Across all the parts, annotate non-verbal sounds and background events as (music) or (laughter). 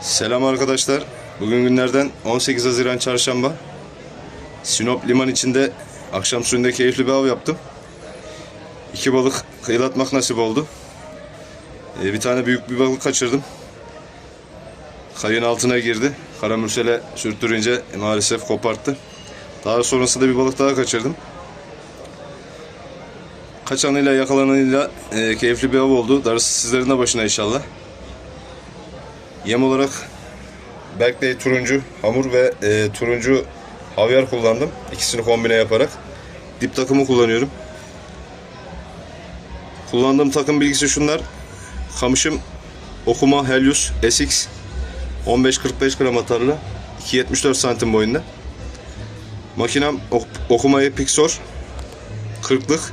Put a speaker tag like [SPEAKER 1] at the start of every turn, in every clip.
[SPEAKER 1] Selam arkadaşlar. Bugün günlerden 18 Haziran Çarşamba. Sinop liman içinde akşam suyunda keyifli bir av yaptım. İki balık kıyılatmak nasip oldu. Ee, bir tane büyük bir balık kaçırdım. Kayın altına girdi. Karamürsele sürttürünce maalesef koparttı. Daha sonrasında bir balık daha kaçırdım. Kaçanıyla yakalanıyla e, keyifli bir av oldu. Darısı sizlerin de başına inşallah. Yem olarak Berkley turuncu hamur ve e, turuncu havyar kullandım. İkisini kombine yaparak. Dip takımı kullanıyorum. Kullandığım takım bilgisi şunlar. Kamışım Okuma Helios SX 15-45 gram atarlı 2.74 santim boyunda. Makinem ok- Okuma Epixor 40'lık.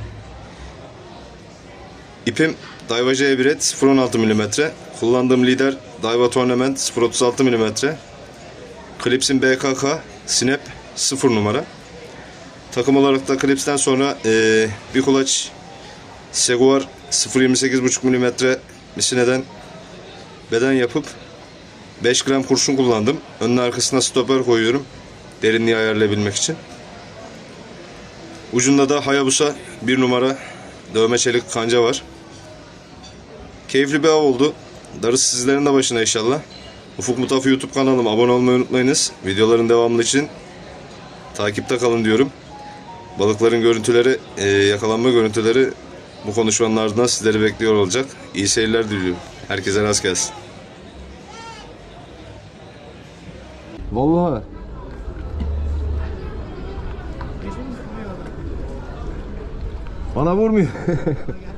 [SPEAKER 1] İpim Daiwa J1 et 0.16 mm. Kullandığım lider Daiwa Tournament 0.36 mm. Clips'in BKK Snap 0 numara. Takım olarak da Clips'ten sonra eee, bir kulaç Seguar 0.28,5 mm misineden beden yapıp 5 gram kurşun kullandım. Önüne arkasına stoper koyuyorum. Derinliği ayarlayabilmek için. Ucunda da Hayabusa 1 numara dövme çelik kanca var. Keyifli bir av oldu. Darısı sizlerin de başına inşallah. Ufuk Mutafı YouTube kanalıma abone olmayı unutmayınız. Videoların devamlı için takipte kalın diyorum. Balıkların görüntüleri, e, yakalanma görüntüleri bu konuşmanın ardından sizleri bekliyor olacak. İyi seyirler diliyorum. Herkese rast gelsin.
[SPEAKER 2] Vallahi. Bana vurmuyor. (laughs)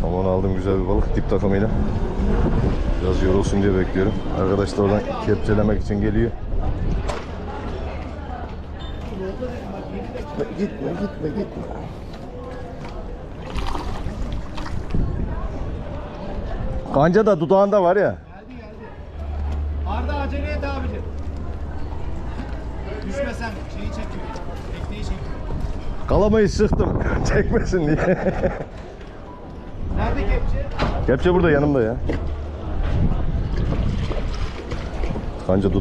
[SPEAKER 2] Somon aldım güzel bir balık dip takımıyla. Biraz yorulsun diye bekliyorum. Arkadaş da oradan kepçelemek için geliyor. Gitme gitme gitme. Kanca da dudağında var ya.
[SPEAKER 3] Arda acele et abicim. Düşmesen şeyi çekiyor. Tekneyi çekiyor.
[SPEAKER 2] Kalamayı sıktım. (laughs) Çekmesin diye.
[SPEAKER 3] Nerede kepçe?
[SPEAKER 2] Kepçe burada yanımda ya. Kanca.
[SPEAKER 3] Hadi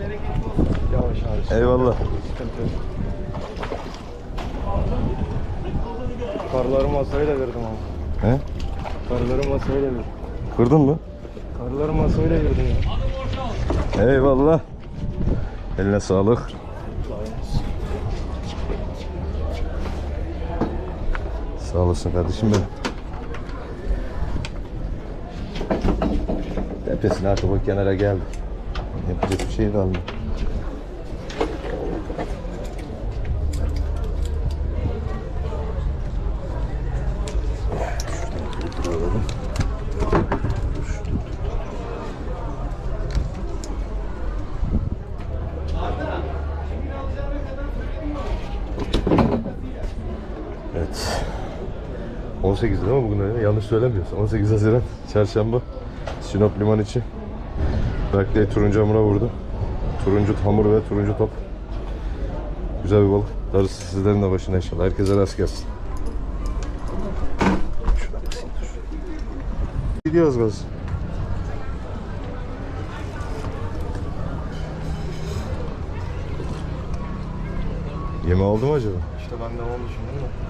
[SPEAKER 3] bereketli olsun. Yavaş yavaş.
[SPEAKER 2] Eyvallah.
[SPEAKER 3] Karları masayla verdim abi.
[SPEAKER 2] He?
[SPEAKER 3] Karları masayla verdim.
[SPEAKER 2] Kırdın mı?
[SPEAKER 3] Karları masayla verdim ya.
[SPEAKER 2] Eyvallah. Eline sağlık. Sağ olasın kardeşim benim. Tepesine artık o kenara geldi. Yapacak bir şey kalmadı. Evet. 18 değil mi bugün öyle? Yanlış söylemiyorsun. 18 Haziran Çarşamba Sinop Liman içi. Berkley turuncu hamura vurdu. Turuncu hamur ve turuncu top. Güzel bir balık. Darısı sizlerin de başına inşallah. Herkese rast gelsin. Gidiyoruz gaz. Yeme oldu mu acaba?
[SPEAKER 3] İşte ben de onu düşündüm de.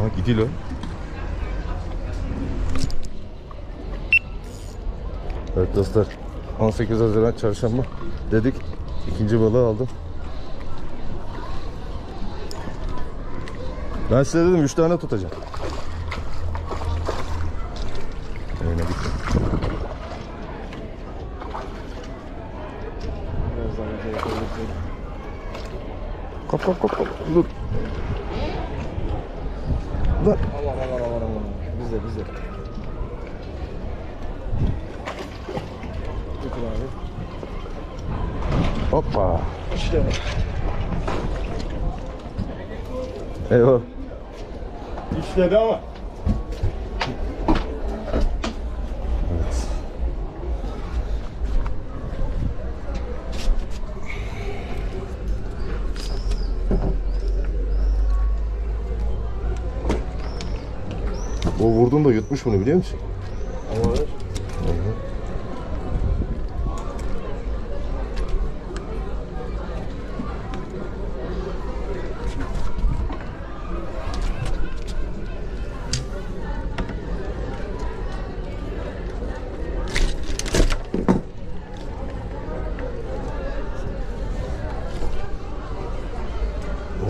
[SPEAKER 2] Ama gidiyor. Evet dostlar 18 Haziran Çarşamba dedik ikinci balığı aldım. Ben size dedim 3 tane tutacağım. Öyle gitti.
[SPEAKER 3] Edelim.
[SPEAKER 1] Kop kop kop kop. Dur. Dur.
[SPEAKER 3] Aman aman aman aman. Bize bize. Götür abi.
[SPEAKER 1] Hoppa.
[SPEAKER 3] İşte.
[SPEAKER 1] Eyvah.
[SPEAKER 3] İşledi ama.
[SPEAKER 1] Evet. O vurdun da yutmuş bunu biliyor musun?
[SPEAKER 3] Ver.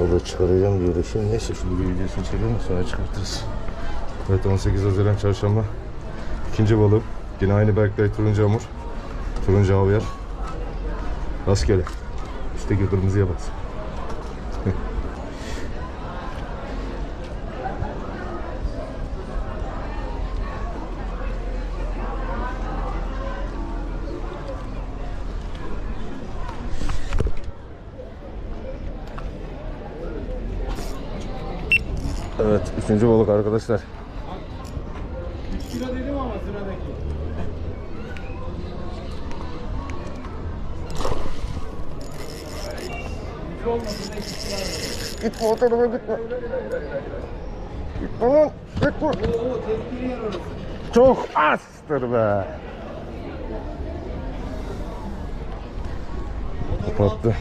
[SPEAKER 1] Orada çıkaracağım diyor şimdi neyse şimdi bir videosunu çekelim sonra çıkartırız. Evet 18 Haziran Çarşamba. İkinci balığım. Yine aynı Berkley turuncu hamur. Turuncu havyar. Rastgele. Üstteki kırmızıya bas. Evet, üçüncü balık arkadaşlar.
[SPEAKER 3] Kilo dedim ama sıradaki.
[SPEAKER 1] Gitme o tarafa gitme. Gitme lan, gitme. Çok azdır be. Kapattı.